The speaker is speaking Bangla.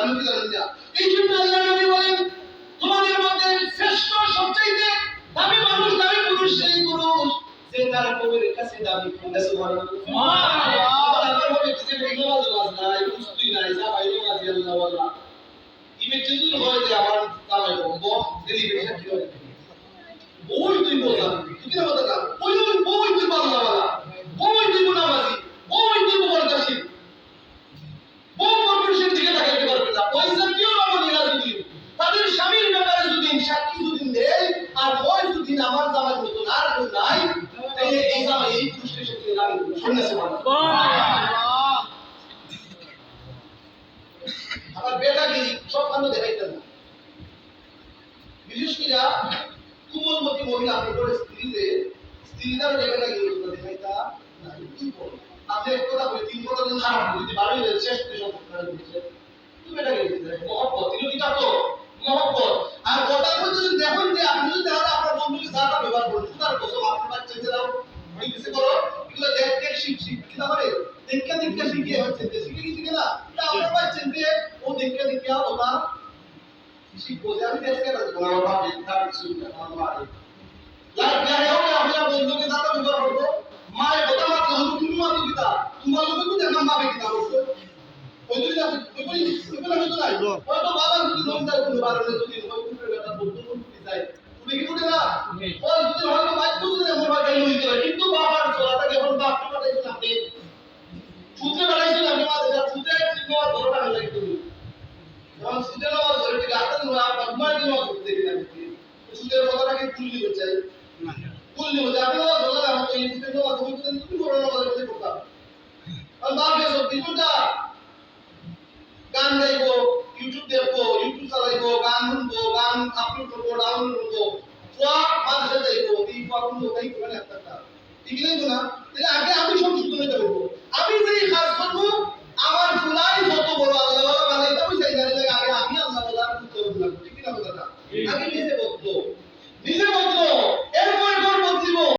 জানেন কি জানেন না এই জন্য আল্লাহ নবী বলেন, তোমাদের মধ্যে শ্রেষ্ঠ, সবচাইতে দামি মানুষ, দামি পুরুষ সেই যে আমার তামাই বম্ব দিলি বেশা বই তুই বোঝা তুই কি কথা কা বই তুই বই তুই আল্লাহ ওয়ালা বই তুই নামাজি বই তুই বরদাশী বউ পুরুষের দিকে তাকাইতে পারবে না পয়সা কেউ না মহিলা যদি তাদের স্বামীর ব্যাপারে যদি সাক্ষী যদি দেয় আর হয় যদি আমার জামার মতন আর কেউ নাই। তাহলে এই জামাই এই পুরুষের সাথে লাগে শুনেছে আমার বেটাকে সব কাণ্ড দেখাইতেন না বিশেষ করে কুমলমতি মহিলা আপনি করে স্ত্রীতে স্ত্রীদার যেখানে গিয়ে দেখাইতা আপনি এক কথা বলে তিন কথা যদি বারোই শেষ বলছে তুমি এটাকে মহব্বত কিছু করো এগুলো দেখ দেখ শিখ শিখ কি না করে দেখা দেখা শিখে হচ্ছে যে শিখে গেছি কিনা এটা আপনার বাচ্চা যে ও দেখা দেখা ওটা শিখব যে আমি দেখতে গেছি আমার বাবা তার কিছু আমার লাইক যাই হোক আমি আর বন্ধুকে যাটা ব্যবহার করব মায়ের কথা মাত্র হলো তুমি মাত্র কিতা তোমার লোকে তো দেখাম পাবে কিতা বলছো? ওই তুই না ওই বলি। ওই বলি আমি নাই হয়তো বাবা যদি লোন দেয় কোনো যদি বলতো তুমি যায় তুমি কি না? ওই যদি হয়তো বাধ্য করে আমার বাড়ি লইতে হয় কিন্তু বাবার চলাটাকে এখন বাপ পাঠাইছেন আপনি সূত্রে বানাইছেন আপনি আমাদের সূত্রে চিহ্ন ধরো টাকা লাগে তুমি ধরে ঠিক আছে আপনার গেলে তুললি তুললি হচ্ছে আপনি এই তুমি করতাম আর গান গাইবো ইউটিউব দেখব ইউটিউব চালাইবো গান শুনব গান আপলোড করব ডাউনলোড করব সব মানুষে যাইবো এই পাবো তাই করে একটা এগুলোই না তাহলে আগে আমি সব শুদ্ধ হইতে পারব আমি যে কাজ করব আগে নিজে বদলো। নিজে বদলো।